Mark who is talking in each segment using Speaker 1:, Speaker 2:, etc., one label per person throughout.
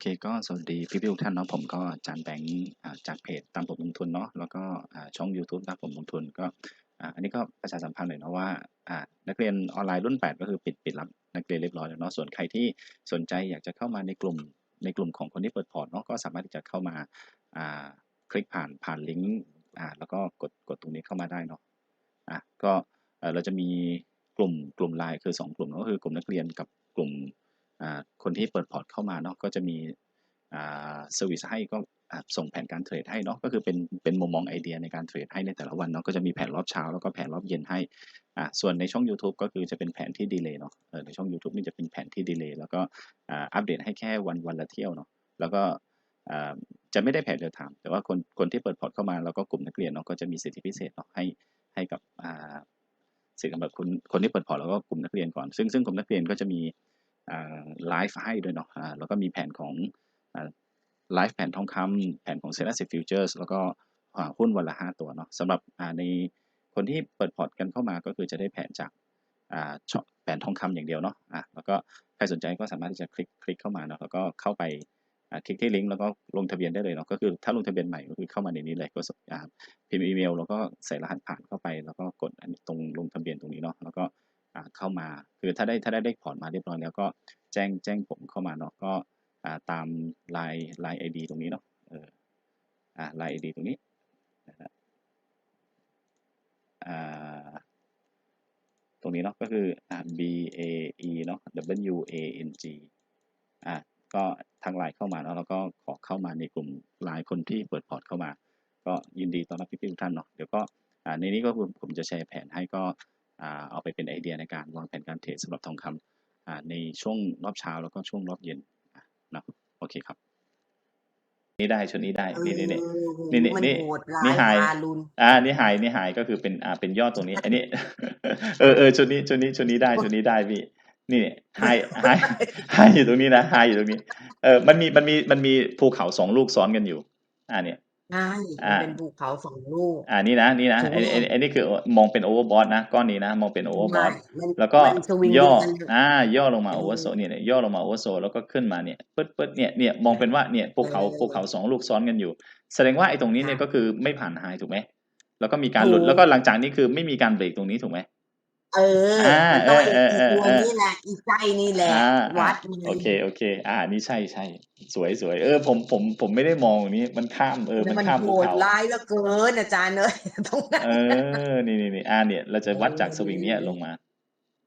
Speaker 1: เคก็สวัสดีพี่ๆทุกท่านเนาะผมก็จารย์แบงค์อ่าจากเพจตามผมลงทุนเนาะแล้วก็ช่องยูทูบตามผมลงทุนก็อันนี้ก็ประชาสัมพันธ์หน่อยเนาะว่านักเรียนออนไลน์รุ่น 8 ก็คือปิดปิดรับนักเรียนเรียบร้อยแล้วเนาะส่วนใครที่สนใจอยากจะเข้ามาในกลุ่มในกลุ่มของคนที่เปิดพอร์ตเนาะก็สามารถที่จะเข้ามาคลิกผ่านผ่านลิงก์แล้วก็กดกดตรงนี้เข้ามาได้เนาะอ่าก็เราจะมีกลุ่มกลุ่ม LINE คือ 2 กลุ่มเนาะก็คือกลุ่มนักเรียนกับกลุ่ม คนที่เปิดพอร์ตเข้ามาเนาะก็จะมีเซอร์วิซให้ก็ส่งแผนการเทรดให้เนาะก็คือเป็นเป็นมุมมองไอเดียในการเทรดให้ในแต่ละวันเนาะก็จะมีแผนรอบเช้าแล้วก็แผนรอบเย็นให้อ่าส่วนในช่องยูทูบก็คือจะเป็นแผนที่ดีเลย์เนาะในช่องยูทูบนี่จะเป็นแผนที่ดีเลย์แล้วก็อัปเดตให้แค่วันวันละเที่ยวเนาะแล้วก็จะไม่ได้แผน real time แต่ว่าคนคนที่เปิดพอร์ตเข้ามาแล้วก็กลุ่มนักเรียนเนาะก็จะมีสิทธิพิเศษเนาะให้ให้กับสิทธิ์สำหรับคนคนที่เปิดพอร์ตแล้วก็กลุ่มนักเรียนก่อน ซึ่งซึ่งกลุ่มนักเรียนก็จะมี ไลฟ์ให้ด้วยเนาะแล้วก็มีแผนของไลฟ์แผนทองคำแผนของ Stellar Street Futures แล้วก็หุ้นวันละ 5 ตัวเนาะสำหรับในคนที่เปิดพอร์ตกันเข้ามาก็คือจะได้แผนจากแผนทองคำอย่างเดียวเนาะอ่าแล้วก็ใครสนใจก็สามารถที่จะคลิกคลิกเข้ามาเนาะแล้วก็เข้าไปคลิกที่ลิงก์แล้วก็ลงทะเบียนได้เลยเนาะก็คือถ้าลงทะเบียนใหม่ก็คือเข้ามาในนี้เลยก็พิมพ์อีเมลแล้วก็ใส่รหัสผ่านเข้าไป แล้วก็กดตรงลงทะเบียนตรงนี้เนาะแล้วก็ เข้ามา คือถ้าได้ถ้าได้เลขพอร์ตมาเรียบร้อยแล้วก็แจ้งแจ้งผมเข้ามาเนาะก็ตาม LINE LINE ID ตรงนี้เนาะเอออ่า LINE ID ตรงนี้นะครับอ่าตรงนี้เนาะก็คือ BAE เนาะ WANG อ่าก็ทาง LINE เข้ามาเนาะแล้วก็ขอเข้ามาในกลุ่ม LINE คนที่เปิดพอร์ตเข้ามา ก็ยินดีต้อนรับพี่ๆทุกท่านเนาะเดี๋ยวก็ในนี้ก็คือผมจะแชร์แผนให้ก็ เอาไปเป็นไอเดียในการวางแผนการเทรดสำหรับทองคำอ่าในช่วงรอบเช้าแล้วก็ช่วงรอบเย็นอ่าเนาะโอเคครับนี่ได้ชุดนี้ได้
Speaker 2: เออ
Speaker 1: นี่ๆๆ
Speaker 2: โอ้
Speaker 1: นี่
Speaker 2: โฮมัน
Speaker 1: ๆนี่
Speaker 2: โหดร้า
Speaker 1: นี่
Speaker 2: ย
Speaker 1: ไฮ
Speaker 2: ทารุณ
Speaker 1: อ่านี่ไฮนี่ไฮก็คือเป็นอ่าเป็นยอดตรงนี้ อันนี้ เออๆชุดนี้ชุดนี้ชุดนี้ได้ชุดนี้ได้พี่นี่ไฮไฮไฮอยู่ตรงนี้นะไฮอยู่ตรงนี้ เออมันมีมันมีมันมีภูเขา2ลูกซ้อนกันอยู่อาเนี่ย
Speaker 2: ใช่ มั
Speaker 1: อาน
Speaker 2: เป็นภูเขา 2 ลูก
Speaker 1: อ่า นี่นะ นี่นะ
Speaker 2: ถู
Speaker 1: ไอ้
Speaker 2: ก
Speaker 1: ไอ้ไอ้ นี่คือมองเป็น Overbought นะ ก้อนนี้นะ มองเป็น
Speaker 2: ไม่
Speaker 1: Overbought
Speaker 2: มัน
Speaker 1: แล้วก็
Speaker 2: มันสวิง
Speaker 1: ย่
Speaker 2: เย
Speaker 1: อ
Speaker 2: อะกัน
Speaker 1: อาย่อลงมา
Speaker 2: เออ
Speaker 1: Oversold เนี่ยย่อลงมา Oversold แล้วก็ขึ้นมาเนี่ยปึ๊ดๆเนี่ย เนี่ย มองเป็นว่า เนี่ย ภูเขา ภูเขา
Speaker 2: เออ
Speaker 1: 2ลูกซ้อนกันอยู่ แสดงว่าไอ้ตรงนี้
Speaker 2: ค่
Speaker 1: เนี่ยะก็คือไม่ผ่าน High ถูกไหม แล้วก็มีการ
Speaker 2: ถู
Speaker 1: หลุดแล้ว
Speaker 2: ก
Speaker 1: ก็หลังจากนี้คือไม่มีการเบรกตรงนี้ถูกไหม?
Speaker 2: เออ
Speaker 1: อา
Speaker 2: มัน
Speaker 1: เอ
Speaker 2: ต้อง
Speaker 1: อ
Speaker 2: ไอ้อีตัว
Speaker 1: ๆๆ
Speaker 2: นี้แหละ อีไส้นี่แหละ
Speaker 1: ๆอา
Speaker 2: วั
Speaker 1: อา
Speaker 2: ดเล
Speaker 1: โอยเคๆอานี่ใช่ๆสวยๆเออ ผม ผม ผมไม่ได้มองตรงนี้ มันข้าม เออ
Speaker 2: แล้
Speaker 1: มั
Speaker 2: วนมัน
Speaker 1: ข้าม
Speaker 2: โห
Speaker 1: ภู
Speaker 2: ด
Speaker 1: เขา
Speaker 2: ร้ายเหลือเกินอาจารย์เอ๊ยตรงนั้น
Speaker 1: เอ
Speaker 2: น่ะ
Speaker 1: อ นี่ ๆ ๆ อา เนี่ย เรา
Speaker 2: เอ
Speaker 1: จะวัดจากส
Speaker 2: อ
Speaker 1: วิงเนี้ยลงมา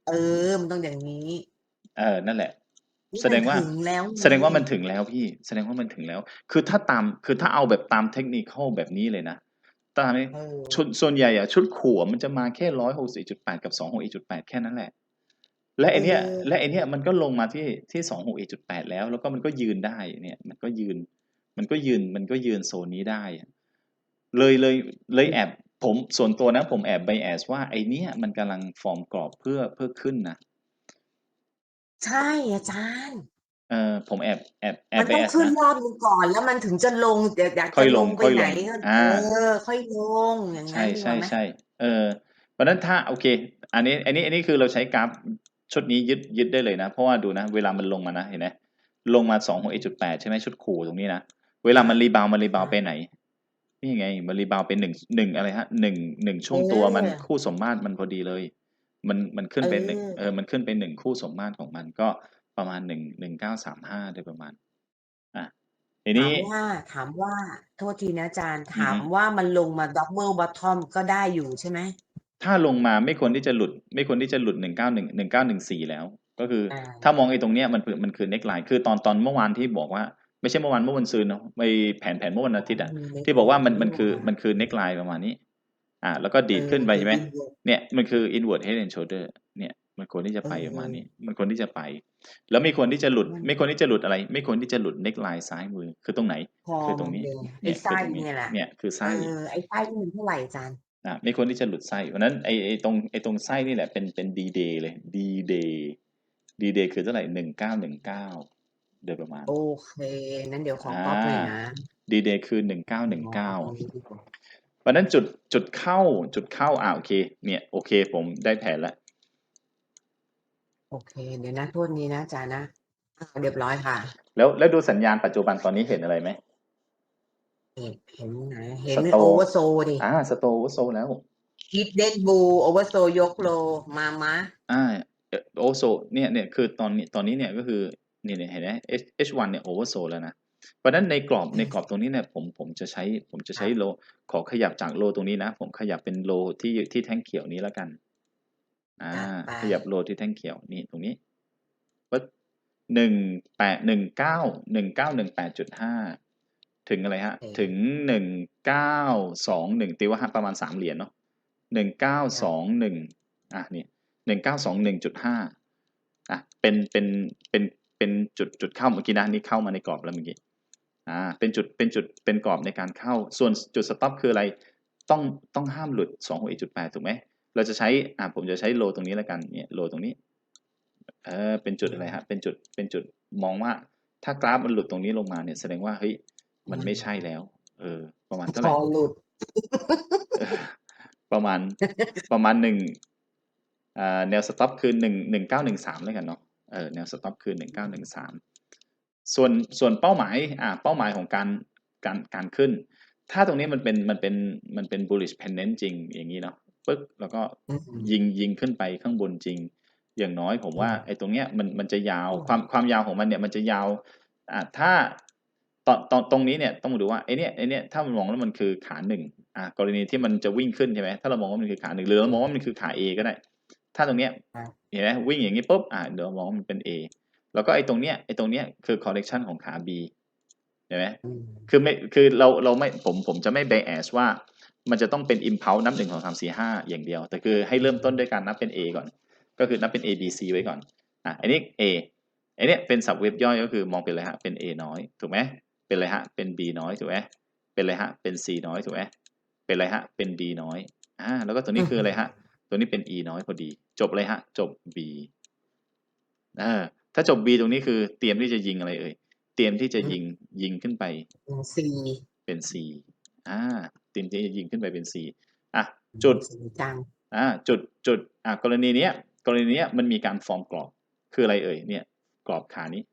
Speaker 2: เออ มันต้องอย่างงี้
Speaker 1: เออ นั่นแหละ
Speaker 2: นี่
Speaker 1: แส
Speaker 2: มั
Speaker 1: ด
Speaker 2: น
Speaker 1: งว่า
Speaker 2: ถึงแล้ว
Speaker 1: แสดงว่า
Speaker 2: ไง
Speaker 1: มันถึงแล้วพี่ แสดงว่ามันถึงแล้ว คือถ้าตาม คือถ้าเอาแบบตาม Technical แบบนี้เลยนะ ตามนี้
Speaker 2: เออ
Speaker 1: ชุดส่วนใหญ่อะชุดขู่อะมันจะมาแค่164.8กับ261.8แค่นั้นแหละ และ
Speaker 2: เอ
Speaker 1: ไอ้เนี่ย
Speaker 2: อ
Speaker 1: และไอ้เนี่ยมันก็ลงมาที่ที่261.8แล้ว แล้วก็มันก็ยืนได้เนี่ย มันก็ยืน มันก็ยืนมันก็ยืนโซนนี้ได้อะเลยเลยเลยแอบผมส่วนตัวนะผมแอบ Bias ว่าไอ้เนี่ยมันกำลังฟอร์มกรอบเพื่อเพื่อขึ้นนะ
Speaker 2: ใช่อาจารย์
Speaker 1: เออผมแอบแอบแอ
Speaker 2: มั
Speaker 1: บ
Speaker 2: นต้อง
Speaker 1: Bias
Speaker 2: ขึ้น
Speaker 1: นะ
Speaker 2: รอบหนึ่งก่อน แล้วมันถึงจะลงเดี๋ยวอยาก
Speaker 1: ค่อ
Speaker 2: จะ
Speaker 1: ยล
Speaker 2: ล
Speaker 1: ง
Speaker 2: งไป
Speaker 1: ค่อย
Speaker 2: ไห
Speaker 1: ล
Speaker 2: น
Speaker 1: ง
Speaker 2: ก็
Speaker 1: อา
Speaker 2: เออ ค่อยลงอย่าง
Speaker 1: ใช
Speaker 2: งั้นดีกว่าไหม?่
Speaker 1: ๆๆเออเพราะฉะนั้นถ้าโอเค อันนี้ อันนี้อันนี้คือเราใช้กราฟชุดนี้ยึดยึดได้เลยนะ เพราะว่าดูนะ เวลามันลงมานะ เห็นไหมลงมา261.8ใช่ไหมชุดขู่ตรงนี้นะ เวลามันรีบาวด์มันรีบาวด์ไป
Speaker 2: อา
Speaker 1: ไหน นี่ไง มันรีบาวด์ไป1 1อะไรครับ1 1
Speaker 2: เช่
Speaker 1: วงตัวมัน
Speaker 2: ออ
Speaker 1: คู่สมมาตรมันพอดีเลย มันมันขึ้น
Speaker 2: เอ
Speaker 1: ไป1เออ
Speaker 2: อ
Speaker 1: มันขึ้นไป1คู่สมมาตรของมันก็ ประมาณ 1 1935 โดยประมาณอาที
Speaker 2: ถา
Speaker 1: นี้
Speaker 2: มว่า ถามว่า โทษทีนะอาจารย์
Speaker 1: อื
Speaker 2: ถา
Speaker 1: อ
Speaker 2: ม
Speaker 1: ฮึ
Speaker 2: ว่ามันลงมา Double Bottom ก็ได้อยู่ใช่ไหม?
Speaker 1: ถ้าลงมาไม่ควรที่จะหลุด ไม่ควรที่จะหลุด 191 1914 แล้ว ก็คือ
Speaker 2: อา
Speaker 1: ถ้ามองไอ้ตรงเนี้ยมันคือ มันคือ Neckline คือตอน ตอนเมื่อวานที่บอกว่า ไม่ใช่เมื่อวาน เมื่อวันซืนเนาะ ไอ้แผน แผนเมื่อวันอาทิตย์อะ
Speaker 2: มี
Speaker 1: ที่บอกว่ามัน
Speaker 2: Neckline
Speaker 1: มันคือ
Speaker 2: นี่หว่า
Speaker 1: มันคือ Neckline ประมาณนี้อาแล้วก็
Speaker 2: เอ
Speaker 1: ดีด
Speaker 2: อ
Speaker 1: ขึ้นไป
Speaker 2: เป็
Speaker 1: ใช่
Speaker 2: น
Speaker 1: ไหม
Speaker 2: Inward
Speaker 1: เนี่ย มันคือ Inward Head and Shoulder เนี่ย มันควรที่จะ
Speaker 2: เอ
Speaker 1: ไปประมาณนี้
Speaker 2: อ
Speaker 1: มันควรที่จะไป แล้วไม่ควรที่จะหลุด
Speaker 2: มัน
Speaker 1: ไม่ควรที่จะหลุดอะไร ไม่ควรที่จะหลุด Neckline ซ้ายมือคือตรงไหน
Speaker 2: คอ
Speaker 1: คือตรงนี้
Speaker 2: เลย
Speaker 1: เน
Speaker 2: ไอ้ี่
Speaker 1: ย
Speaker 2: ไส
Speaker 1: คือ้ตรงนี้
Speaker 2: เนี่ยแหละ
Speaker 1: เนี่ยคือไส
Speaker 2: เอ้อไอ้ไส้นี่มันเท่าไรอาจารย์?
Speaker 1: อาไม่ควรที่จะหลุดไส้เพราะฉะนั้นไอ้ไอ้ตรงไอ้ตรงไส้นี่แหละเป็นเป็น D-Day เลย D-Day D-Day คือเท่าไร1919โดยประมาณ
Speaker 2: โอเคงั้นเดี๋ยวขอ
Speaker 1: อา
Speaker 2: ก๊อบหน่อยนะ
Speaker 1: D-Day คือ
Speaker 2: อ๋อเอาตรง
Speaker 1: 1919
Speaker 2: นี้ดีกว่า
Speaker 1: เพราะฉะนั้นจุดจุดเข้าจุดเข้าอาโอเค เนี่ยโอเค ผมได้แผนแล้ว
Speaker 2: โอเค เดี๋ยวนะโทษทีนะอาจารย์นะอาเรียบร้อยค่ะ
Speaker 1: แล้วแล้วดูสัญญาณปัจจุบันตอนนี้เห็นอะไรไหม
Speaker 2: เห็นเห็นไหนเห็น
Speaker 1: สโต
Speaker 2: โอเวอร์โซดิ
Speaker 1: อ่าสโตว์โซแล้ว
Speaker 2: ฮิตเดนบูโอเวอร์โซยกโลมามา
Speaker 1: อ่าโอโซเนี่ยเนี่ยคือตอนนี้ตอนนี้เนี่ยก็คือนี่เนี่ยเห็นไหม H H1 เนี่ยโอเวอร์โซแล้วนะเพราะฉะนั้นในกรอบในกรอบตรงนี้เนี่ยผมผมจะใช้ผมจะใช้โล ขอขยับจากโลตรงนี้นะ ผมขยับเป็นโลที่ที่แท่งเขียวนี้แล้วกัน อ่า ขยับโลที่แท่งเขียวนี่ตรงนี้ปึ๊บหนึ่งแปดหนึ่งเก้าหนึ่งเก้าหนึ่งแปดจุดห้าถึงอะไรฮะ ถึงหนึ่งเก้าสองหนึ่งตีว่าประมาณสามเหรียญเนาะหนึ่งเก้าสองหนึ่งอะนี่หนึ่งเก้าสองหนึ่งจุดห้าอะเป็นเป็นเป็นเป็นจุดจุดเข้าเมื่อกี้นะนี่เข้ามาในกรอบแล้วเมื่อกี้อ่าเป็นจุดเป็นจุดเป็นกรอบในการเข้า ส่วนจุดสต็อปคืออะไร ต้องต้องห้ามหลุดสองหกจุดแปดถูกไหม เราจะใช้อ่าผมจะใช้โลตรงนี้แล้วกันเนี่ยโลตรงนี้เออเป็นจุดอะไรฮะเป็นจุดเป็นจุดมองว่า ถ้ากราฟมันหลุดตรงนี้ลงมาเนี่ยแสดงว่าเฮ้ยมันไม่ใช่แล้ว เออ ประมาณเท่าไห
Speaker 2: พ
Speaker 1: ร่
Speaker 2: อหลุด
Speaker 1: เออประมาณประมาณหนึ่งอ่าแนวสต็อปคือหนึ่งหนึ่งเก้าหนึ่งสามแล้วกันเนาะเออแนวสต็อปคือหนึ่งเก้าหนึ่งสามส่วนส่วนเป้าหมายอ่าเป้าหมายของการการการขึ้น ถ้าตรงนี้มันเป็นมันเป็นมันเป็น bullish pendant จริงอย่างนี้เนาะ ปึ๊กแล้วก็
Speaker 2: อืม
Speaker 1: ยิงยิงขึ้นไปข้างบนจริง อย่างน้อยผมว่า
Speaker 2: อืม
Speaker 1: ไอ้ตรงเนี้ยมันมันจะยาว
Speaker 2: อืม
Speaker 1: ความความยาวของมันเนี่ยมันจะยาวอ่าถ้าตอนตอนตรงนี้เนี่ยต้องมาดูว่าไอ้เนี่ยไอ้เนี่ยถ้ามันมองแล้วมันคือขาหนึ่งอ่ากรณีที่มันจะวิ่งขึ้นใช่ไหมถ้าเรามองว่ามันคือขาหนึ่งหรือเรามองว่ามันคือขา A ก็ได้ ถ้าตรงเนี้ย
Speaker 2: ครับ
Speaker 1: เห็นไหมวิ่งอย่างนี้ปุ๊บอ่าเดี๋ยวมองว่ามันเป็น A แล้วก็ไอ้ตรงเนี้ยไอ้ตรงเนี้ยคือ correction ของขา B เห็นไหม
Speaker 2: อืม
Speaker 1: คือไม่คือเราเราไม่ผมผมจะไม่ bias ว่า มันจะต้องเป็น impulse นับหนึ่งสองสามสี่ห้าอย่างเดียว แต่คือให้เริ่มต้นด้วยการนับเป็น A ก่อน ก็คือนับเป็น A B C ไว้ก่อนอะอันนี้ A อันเนี้ยเป็นสับเว็บย่อยก็คือมองเป็นอะไรฮะเป็น A น้อยถูกไหมเป็นอะไรฮะเป็น B น้อยถูกไหมเป็นอะไรฮะเป็น C น้อยถูกไหมเป็นอะไรฮะเป็น D น้อยอ่าแล้วก็ตัวนี้คืออะไรฮะตัวนี้เป็น E น้อยพอดี จบเลยฮะจบ B เออถ้าจบ B ตรงนี้คือเตรียมที่จะยิงอะไรเอ่ยเตรียมที่จะยิงยิงขึ้นไป
Speaker 2: ซี
Speaker 1: เป็น C อ่าเตรียมที่จะยิงขึ้นไปเป็น C อะจุด
Speaker 2: สีจัง
Speaker 1: อ่าจุดจุดอ่ากรณีเนี้ยกรณีเนี้ยมันมีการฟอร์มกรอบคืออะไรเอ่ยเนี่ยกรอบขานี้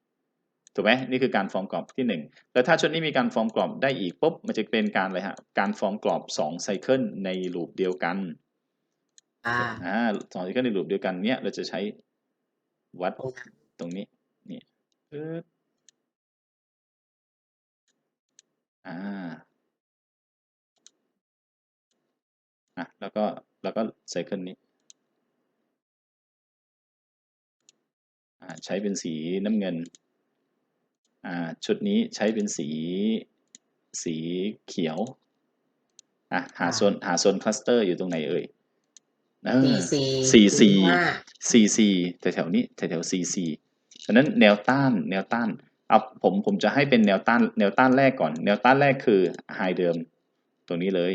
Speaker 1: ถูกไหมนี่คือการฟอร์มกรอบที่หนึ่งแล้วถ้าชุดนี้มีการฟอร์มกรอบได้อีกปุ๊บมันจะเป็นการอะไรฮะการฟอร์มกรอบสองไซเคิลในลูปเดียวกัน
Speaker 2: อ่า
Speaker 1: อ่าสองไซเคิลในลูปเดียวกันเนี้ยเราจะใช้วัด
Speaker 2: ตรงนั้น
Speaker 1: ตรงนี้นี่ปึ๊บอ่า อะแล้วก็แล้วก็ไซเคิลนี้อ่าใช้เป็นสีน้ำเงินอ่าชุดนี้ใช้เป็นสีสีเขียวอะหาโซนหาโซนคลัสเตอร์อยู่ตรงไหนเอ่ยเอ
Speaker 2: ซี
Speaker 1: อ
Speaker 2: ซี
Speaker 1: CC CC แถวๆนี้แถวๆ CC ฉะนั้นแนวต้านแนวต้านเอาผมผมจะให้เป็นแนวต้านแนวต้านแรกก่อน แนวต้านแรกคือไฮเดิมตรงนี้เลย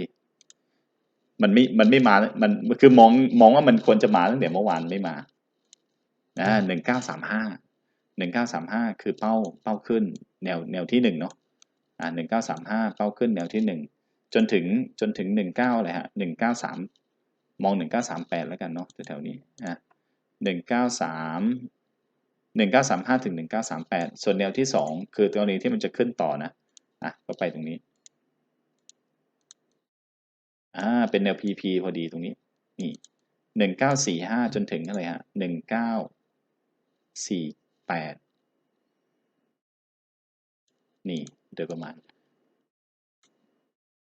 Speaker 1: มันไม่มันไม่มามันคือมองมองว่ามันควรจะมาตั้งแต่เมื่อวานไม่มานะหนึ่งเก้าสามห้าหนึ่งเก้าสามห้าคือเป้าเป้าขึ้น แนวแนวที่หนึ่งเนาะอ่าหนึ่งเก้าสามห้าเป้าขึ้นแนวที่หนึ่งจนถึงจนถึงหนึ่งเก้าอะไรฮะหนึ่งเก้าสามมองหนึ่งเก้าสามแปดแล้วกันเนาะแถวๆนี้อะหนึ่งเก้าสามหนึ่งเก้าสามห้าถึงหนึ่งเก้าสามแปดส่วนแนวที่สองคือกรณีที่มันจะขึ้นต่อนะอะก็ไปตรงนี้ อ่าเป็นแนว PP พอดีตรงนี้นี่หนึ่งเก้าสี่ห้าจนถึงอะไรฮะหนึ่งเก้าสี่แปดนี่โดยประมาณ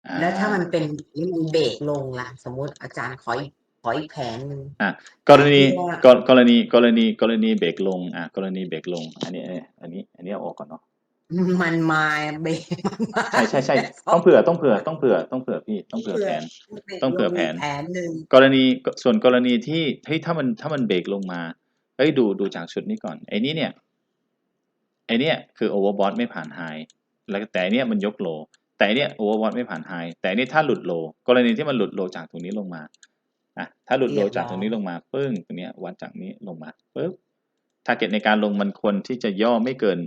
Speaker 1: อ่
Speaker 2: แล้วถ้ามันเป็นนี่มันเบรกลงล่ะ สมมติอาจารย์ขออีกขออีกแผนหนึ่ง
Speaker 1: อะกรณี
Speaker 2: ที่ว่า
Speaker 1: กรกรณีกรณีกรณีเบรกลงอะกรณีเบรกลง อันนี้ อันนี้ อันนี้เอาออกก่อนเนาะ
Speaker 2: มันมาเบรกมันมา
Speaker 1: ใช่ใช่ใช่ต้องเผื่อต้องเผื่อต้องเผื่อต้องเผื่อพี่ต้องเผื่อแผน ต้องเผื่อแผน
Speaker 2: แผนหนึ่ง
Speaker 1: กรณีส่วนกรณีที่เฮ้ยถ้ามันถ้ามันเบรกลงมาเฮ้ยดูดูจากชุดนี้ก่อนไอ้นี้เนี่ยไอ้เนี่ยคือโอเวอร์บอทไม่ผ่านไฮแล้วแต่อันเนี้ยมันยกโล แต่อันเนี้ยโอเวอร์บอทไม่ผ่านไฮแต่อันนี้ถ้าหลุดโล กรณีที่มันหลุดโลจากตรงนี้ลงมาอะถ้าหลุดโลจากตรงนี้ลงมาปึ้งตรงเนี้ยวัดจากนี้ลงมาปึ๊บทาร์เก็ตในการลงมันควรที่จะย่อไม่เกิน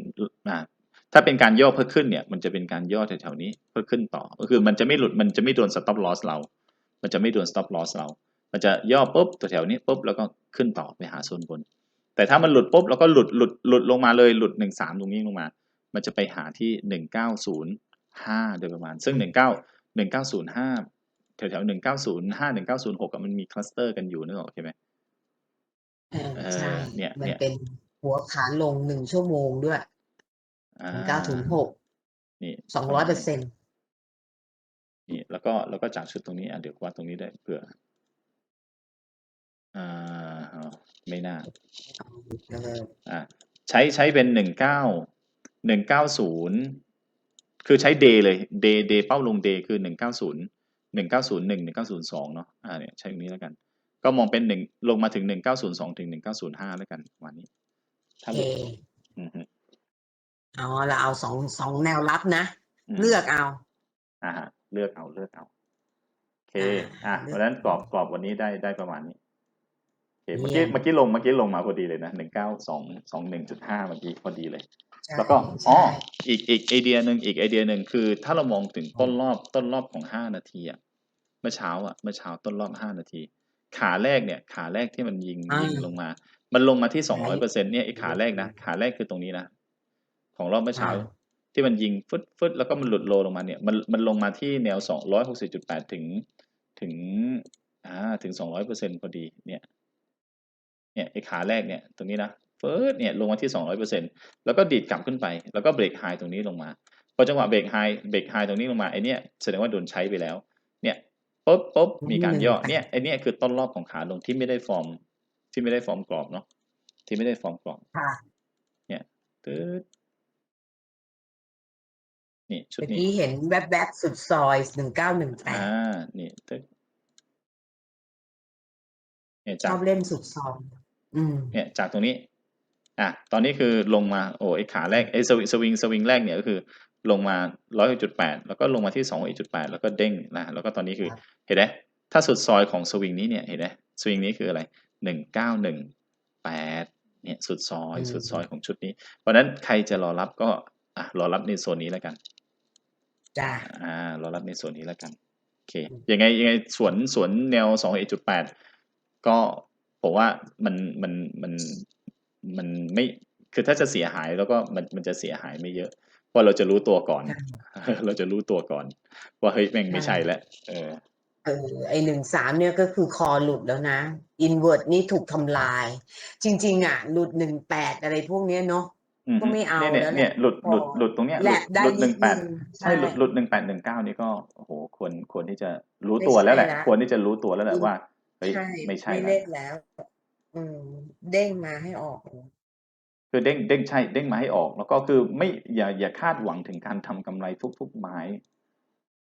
Speaker 1: อะ ถ้าเป็นการย่อเพื่อขึ้นเนี่ยมันจะเป็นการย่อแถวๆนี้เพื่อขึ้นต่อ ก็คือมันจะไม่หลุดมันจะไม่โดน stop loss เรา มันจะไม่โดน stop loss เรา มันจะย่อปุ๊บตัวแถวนี้ปุ๊บแล้วก็ขึ้นต่อไปหาโซนบน แต่ถ้ามันหลุดปุ๊บแล้วก็หลุดหลุดหลุดลงมาเลยหลุดหนึ่งสามตรงนี้ลงมา มันจะไปหาที่หนึ่งเก้าศูนย์ห้าโดยประมาณ ซึ่งหนึ่งเก้าหนึ่งเก้าศูนย์ห้าแถวแถวหนึ่งเก้าศูนย์ห้าหนึ่งเก้าศูนย์หกมันมีคลัสเตอร์กันอยู่นึกออกใช่ไหม
Speaker 2: เออ
Speaker 1: เอ
Speaker 2: ใช่
Speaker 1: อเนี่ย
Speaker 2: มัน
Speaker 1: เนี่ย
Speaker 2: เป็นหัวขาลงหนึ่งชั่วโมงด้วย
Speaker 1: อ่า
Speaker 2: ถึงเก้าถึงหก
Speaker 1: นี่
Speaker 2: สองร้อยเปอร์เซ็นต์
Speaker 1: นี่แล้วก็แล้วก็จากชุดตรงนี้อะเดี๋ยววัดตรงนี้ได้วยเผื่ออ่าอ๋อไม่น่า
Speaker 2: เออ
Speaker 1: อ่าใช้ใช้เป็นหนึ่งเก้าหนึ่งเก้าศูนย์คือใช้เดย์เลยเดย์เดย์เป้าลงเดย์คือหนึ่งเก้าศูนย์หนึ่งเก้าศูนย์หนึ่งหนึ่งเก้าศูนย์สองเนาะอ่าเนี่ยใช้ตรงนี้แล้วกัน ก็มองเป็นหนึ่งลงมาถึงหนึ่งเก้าศูนย์สองถึงหนึ่งเก้าศูนย์ห้าแล้วกันวันนี้ถ้า
Speaker 2: โอ
Speaker 1: ห
Speaker 2: เค
Speaker 1: ลุด อือฮึ
Speaker 2: เอาละเอาสองสองแนวรับนะ
Speaker 1: ม
Speaker 2: เลือกเอา
Speaker 1: อ่าฮะเลือกเอาเลือกเอาโอเค
Speaker 2: อ่า
Speaker 1: อะ
Speaker 2: เลือก
Speaker 1: เพราะฉะนั้นกรอบกรอบวันนี้ได้ได้ประมาณนี้โอเคเมื่อ
Speaker 2: เยี่
Speaker 1: กี้
Speaker 2: ยม
Speaker 1: เมื่อกี้ลงเมื่อกี้ลงมาพอดีเลยนะหนึ่งเก้าสองสองหนึ่งจุดห้าเมื่อกี้พอดีเลย
Speaker 2: ใช่
Speaker 1: แล้วก็อ๋อ
Speaker 2: ใช่
Speaker 1: อีกอีกไอเดียหนึ่งอีกไอเดียหนึ่งคือ ถ้าเรามองถึงต้นรอบต้นรอบของห้านาทีอะเมื่อเช้าอะเมื่อเช้าต้นรอบห้านาที ขาแรกเนี่ย ขาแรกที่มันยิง
Speaker 2: อ่ายิ
Speaker 1: ยิงลงมา มันลงมาที่สองร้อย
Speaker 2: ใช่
Speaker 1: เปอร์เซ็นเนี่ยไอขาแรกนะขาแรกคือตรงนี้นะ ของรอบเมื่อเช้า
Speaker 2: อ่า
Speaker 1: ที่มันยิงฟึดฟึดแล้วก็มันหลุดโลลงมาเนี่ย มันมันลงมาที่แนวสองร้อยหกสิบจุดแปดถึงถึงอ่าถึงสองร้อยเปอร์เซ็นพอดีเนี่ยเนี่ยไอ้ขาแรกเนี่ยตรงนี้นะเฟิร์สเนี่ยลงมาที่สองร้อยเปอร์เซ็นแล้วก็ดีดกลับขึ้นไป แล้วก็เบรกไฮตรงนี้ลงมาพอจังหวะเบรกไฮเบรกไฮตรงนี้ลงมาไอเนี่ยแสดงว่าโดนใช้ไปแล้ว เนี่ยปุ๊บปุ๊บมีการย่อเนี่ยไอเนี่ยคือต้นรอบของขาลงที่ไม่ได้ฟอร์มที่ไม่ได้ฟอร์มกรอบเนาะที่ไม่ได้ฟอร์มกรอบ
Speaker 2: ค่ะ
Speaker 1: เนี่ยตืด นี่ชุด
Speaker 2: เมื่อ
Speaker 1: นี้
Speaker 2: กี้เห็นแวบๆสุดซอยหนึ่งเก้าหนึ่งแปด
Speaker 1: อ่านี่ตึ๊ดเนี่ย
Speaker 2: ช
Speaker 1: จาก
Speaker 2: อบเล่นสุดซอยอืม
Speaker 1: เนี่ยจากตรงนี้อะตอนนี้คือลงมาโอ้ไอ้ขาแรกไอ้สวิงสวิงสวิงแรกเนี่ยก็คือลงมาร้อยจุดแปดแล้วก็ลงมาที่สองจุดแปดแล้วก็เด้งนะแล้วก็ตอนนี้คือ
Speaker 2: ครับ
Speaker 1: เห็นไหมถ้าสุดซอยของสวิงนี้เนี่ยเห็นไหมสวิงนี้คืออะไรหนึ่งเก้าหนึ่งแปดเนี่ยสุดซอย
Speaker 2: อืม
Speaker 1: สุดซอยของชุดนี้ เพราะฉะนั้นใครจะรอรับก็อะรอรับในโซนนี้แล้วกัน
Speaker 2: จ้า
Speaker 1: อ่ารอรับในส่วนนี้แล้วกันโอเค
Speaker 2: อืม
Speaker 1: ยังไงยังไงสวนสวนแนวสองเอจุดแปดก็ผมว่ามันมันมันมันไม่คือถ้าจะเสียหายแล้วก็มันมันจะเสียหายไม่เยอะเพราะเราจะรู้ตัวก่อน เราจะรู้ตัวก่อน ว่าเฮ้ยแม่งไม่ใช่แล้วเออ
Speaker 2: เออไอหนึ่งสามเนี่ยก็คือคอหลุดแล้วนะอินเว r ร์นี่ถูกทำลาย จริง ๆ อะ หลุดหนึ่งแปดอะไรพวกเนี้ยเนาะ
Speaker 1: อืม
Speaker 2: ก็ไม่เอา
Speaker 1: เนี่ย
Speaker 2: แล้วแหละ
Speaker 1: เนี่ยหลุด
Speaker 2: พอ
Speaker 1: หลุดหลุดตรงเนี้ยห
Speaker 2: แล
Speaker 1: ลุด
Speaker 2: บได้
Speaker 1: หลุดห
Speaker 2: นิ
Speaker 1: นึ่
Speaker 2: ด
Speaker 1: งแปด
Speaker 2: นึง
Speaker 1: ใช่หลุดหลุดหนึ่งแปดหนึ่งเก้านี่ก็โอ้โหควรควรที่จะรู้
Speaker 2: ไม่
Speaker 1: ตัวแล้วแหละ
Speaker 2: ใช่ละ
Speaker 1: ควรที่จะรู้ตัวแล้วแหละว่าเฮ้ย
Speaker 2: ใช่
Speaker 1: ไม่ใช่
Speaker 2: ไม่
Speaker 1: แล้ว
Speaker 2: เล่นแล้ว อืมเด้งมาให้ออก
Speaker 1: คือเด้งเด้งใช่เด้งมาให้ออก แล้วก็คือไม่อย่าอย่าคาดหวังถึงการทำกำไรทุกๆไม้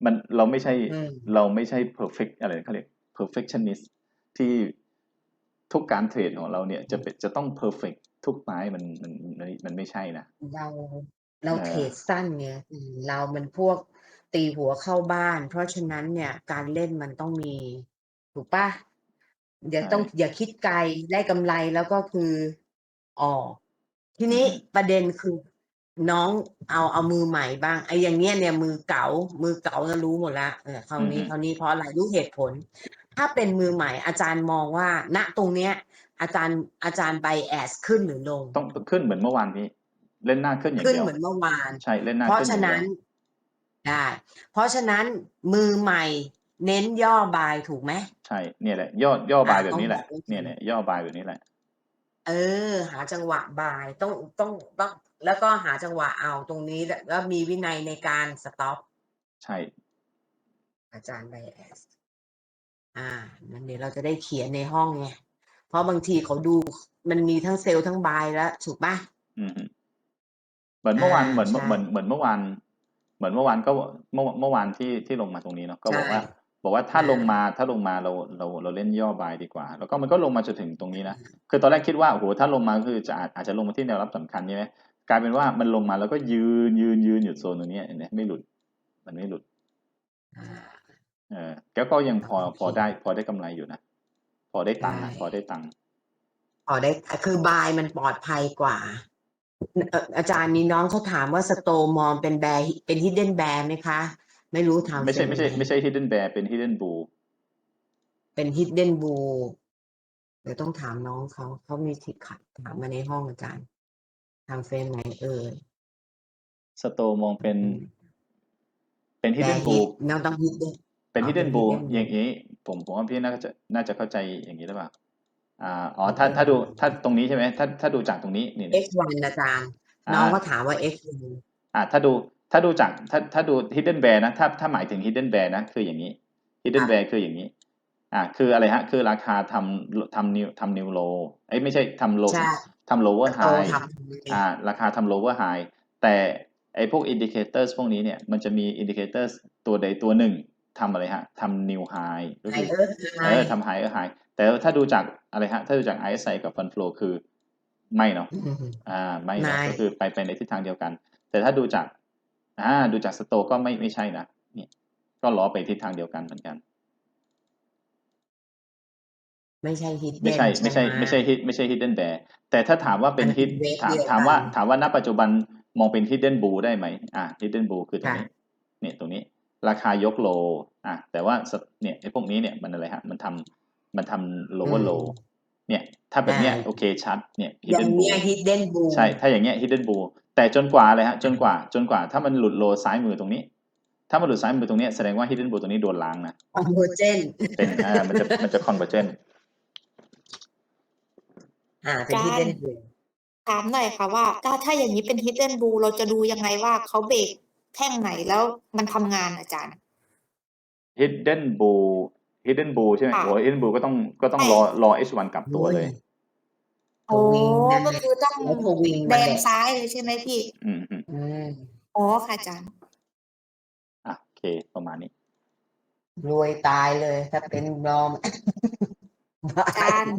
Speaker 1: มันเราไม่ใช่
Speaker 2: อืม
Speaker 1: เราไม่ใช่ perfect อะไรเขาเรียก perfectionist ที่ ทุกการเทรดของเราเนี่ยจะเป็นจะต้อง perfect ทุกไม้มันมันมันมันไม่ใช่นะ
Speaker 2: เราเรา
Speaker 1: เออ
Speaker 2: เทรดสั้นไงอืมเรามันพวกตีหัวเข้าบ้าน เพราะฉะนั้นเนี่ยการเล่นมันต้องมีถูกปะอย่าต้องอย่าคิดไกลได้กำไรแล้วก็คือออกทีนี้ประเด็นคือน้องเอาเอามือใหม่บ้างไอ้อย่างเนี้ยเนี่ยมือเก๋ามือเก๋าจะรู้หมดละเออคราวนี้คราวนี้เพราะอะไรรู้เหตุผล ถ้าเป็นมือใหม่อาจารย์มองว่า ณตรงเนี้ย อาจารย์อาจารย์ไบแอสขึ้นหรือลง
Speaker 1: ต้องขึ้นเหมือนเมื่อวานพี่ เล่นหน้าขึ้นอย่าง
Speaker 2: ขึ้น
Speaker 1: เดียว
Speaker 2: เหมือนเมื่อวาน
Speaker 1: ใช่เล่นหน้า
Speaker 2: เพราะ
Speaker 1: ขึ้นอ
Speaker 2: ฉะ
Speaker 1: ย่างเดี
Speaker 2: นั้
Speaker 1: ย
Speaker 2: น
Speaker 1: ว
Speaker 2: ได้เพราะฉะนั้นมือใหม่เน้นย่อบายถูกไหม
Speaker 1: ใช่เนี่ยแหละ ย่อย่อบาย
Speaker 2: อะ
Speaker 1: แบบนี้แหละ
Speaker 2: ต้องบอก
Speaker 1: เนี่ยเนี่ยย่อบายแบบนี้แหละ
Speaker 2: เออ หาจังหวะบายต้องต้องต้อง แล้วก็หาจังหวะเอาตรงนี้แล้วแล้วมีวินัยในการสต็อป
Speaker 1: ใช่
Speaker 2: อาจารย์ไบแอส อ่านั่นเดี๋ยวเราจะได้เขียนในห้องไงเพราะบางทีเขาดูมันมีทั้งเซลล์ทั้งบายแล้วถูกปะ
Speaker 1: อืมฮึเหมือนเมื่อวาน
Speaker 2: อ่า
Speaker 1: เหมือน
Speaker 2: ใช่
Speaker 1: เหมือนเหมือนเมื่อวาน เหมือนเมื่อวานก็เมื่อเมื่อวานที่ที่ลงมาตรงนี้เนาะก็บอก
Speaker 2: ใช่
Speaker 1: ว่า บอกว่าถ้า
Speaker 2: อ่า
Speaker 1: ลงมาถ้าลงมาเราเราเราเล่นย่อบายดีกว่า แล้วก็มันก็ลงมาจนถึงตรงนี้นะคือตอนแรกคิดว่าโอ้โหถ้าลงมาคือจะอาจอาจจะลงมาที่แนวรับสำคัญใช่ไหมกลายเป็นว่ามันลงมาแล้วก็ยืนยืนยืนอยู่โซนตรงนี้เห็นไหมไม่หลุด มันไม่หลุด
Speaker 2: อ่า
Speaker 1: เออแกก็ยังพอ
Speaker 2: โอเค
Speaker 1: พอได้ พอได้กำไรอยู่นะ พอได้ตังค์นะ
Speaker 2: ได้
Speaker 1: พอได้ตังค์
Speaker 2: อ๋อได้คือบายมันปลอดภัยกว่าเอ่ออาจารย์มีน้องเขาถามว่าสโตมองเป็นแบร์เป็นฮิดเด้นแบร์ไหมคะ ไม่รู้ถาม
Speaker 1: ไม่ใช่
Speaker 2: เฟร
Speaker 1: ไม่ใช่
Speaker 2: ห
Speaker 1: ไม่ใช่ hidden bear เป็น hidden bull
Speaker 2: เป็นฮิดเด้นบูเดี๋ยวต้องถามน้องเขาเขามีสิทธิ์ขัดถามมาในห้องอาจารย์ ทางเฟรมไหนเอ่ย
Speaker 1: สโตมองเป็น
Speaker 2: อืม
Speaker 1: เป็น
Speaker 2: แต่
Speaker 1: hidden
Speaker 2: ฮิ
Speaker 1: blue
Speaker 2: ตเราต้องฮิตด้วย
Speaker 1: เป็น
Speaker 2: อ๋อ
Speaker 1: hidden
Speaker 2: เป็น
Speaker 1: blue
Speaker 2: hidden blue
Speaker 1: อย่างนี้ ผมผมว่าพี่น่าจะน่าจะเข้าใจอย่างนี้หรือเปล่าอ่าอ๋อถ้า
Speaker 2: hidden
Speaker 1: ถ้าดู
Speaker 2: blue
Speaker 1: ถ้าตรงนี้ใช่ไหมถ้าถ้าดูจากตรงนี้นี่
Speaker 2: x1 อาจารย์
Speaker 1: อ่า
Speaker 2: น้องก็ถามว่า x1
Speaker 1: อ่าถ้าดูถ้าดูจากถ้าถ้าดู hidden bear นะถ้าถ้าหมายถึง hidden bear นะคืออย่างนี้ hidden
Speaker 2: ค่ะ
Speaker 1: bear คืออย่างนี้ อ่า คืออะไรฮะ คือราคาทำทำ new ทำ new low เอ้ยไม่ใช่ทำ low
Speaker 2: ใช่
Speaker 1: ทำ lower
Speaker 2: สโต
Speaker 1: high
Speaker 2: ทำ
Speaker 1: อ่า ราคาทำ lower high แต่ไอ้พวก indicators พวกนี้เนี่ยมันจะมี indicators ตัวใดตัวหนึ่ง ทำอะไรฮะทำ new high ก็
Speaker 2: ไฮ
Speaker 1: คือ
Speaker 2: เออร์ไฮ
Speaker 1: เออทำ higher high แต่ถ้าดูจากอะไรฮะถ้าดูจาก RSI กับ fund flow คือไม่เนาะอ่าไม่เนาะ
Speaker 2: ไม่
Speaker 1: ก็คือไปไปในทิศทางเดียวกัน แต่ถ้าดูจากอ่าดูจากสโตก็ไม่ไม่ใช่นะนี่ก็ล้อไปทิศทางเดียวกันเหมือนกัน
Speaker 2: ไม่ใช่ฮิต
Speaker 1: ไม่ใช่ไม่ใช่ไม่ใช่ hit ไม่ใช่ hidden bear แต่ถ้าถามว่าเป็น
Speaker 2: มัน
Speaker 1: hit
Speaker 2: เป็น wave
Speaker 1: ถาม
Speaker 2: เดียว
Speaker 1: ถามว่า
Speaker 2: กัน
Speaker 1: ถามว่าณปัจจุบันมองเป็น hidden bull ได้ไหมอ่า hidden bull คือตรง
Speaker 2: ค่ะ
Speaker 1: นี้เนี่ยตรงนี้ ราคายกโลอะแต่ว่าสเนี่ยไอ้พวกนี้เนี่ยมันอะไรฮะมันทำมันทำ lower low เนี่ยถ้าแบบเนี้ย
Speaker 2: ได้
Speaker 1: โอเคชัดเนี่ย
Speaker 2: อย่าง
Speaker 1: hidden
Speaker 2: เนี้ย
Speaker 1: bull
Speaker 2: ฮิตเด้นบู
Speaker 1: ใช่ถ้าอย่างเงี้ย hidden bull แต่จนกว่าอะไรฮะจนกว่าจนกว่าถ้ามันหลุดโลซ้ายมือตรงนี้ ถ้ามันหลุดซ้ายมือตรงเนี้ยแสดงว่า hidden bull ตรงนี้โดนล้างนะ
Speaker 2: คอนเวอร์เจน
Speaker 1: เป็นอ่ามันจะมันจะ convergent
Speaker 2: อ่าเป็น
Speaker 3: อา
Speaker 2: ฮิต
Speaker 3: จารย์
Speaker 2: เด้นบู
Speaker 3: ถามหน่อยค่ะว่าถ้าถ้าอย่างนี้เป็น hidden blue เราจะดูยังไงว่าเขาเบรก แท่งไหนแล้วมันทำงานอาจารย์
Speaker 1: hidden bull hidden bull ใช่ไหม
Speaker 3: ค่ะ
Speaker 1: โอ้ hidden bull ก็ต้องก็ต้อง
Speaker 3: ใช่
Speaker 1: รอรอ h1 กลับตัวเลย
Speaker 2: โอ้ย
Speaker 3: โอ้
Speaker 2: ทวิงนั่น
Speaker 3: ก็
Speaker 2: แหละ
Speaker 3: คือต้อง
Speaker 2: แล้วทวิง
Speaker 3: แด
Speaker 2: มัน
Speaker 3: ง
Speaker 2: แหละ
Speaker 3: ซ้ายเลยใช่ไหมพี่
Speaker 1: อืมอืม
Speaker 2: อืม
Speaker 3: อ๋อค่ะอาจารย์
Speaker 1: อะโอเคประมาณนี้
Speaker 2: รวยตายเลยถ้าเป็นบลอม
Speaker 3: อาจารย์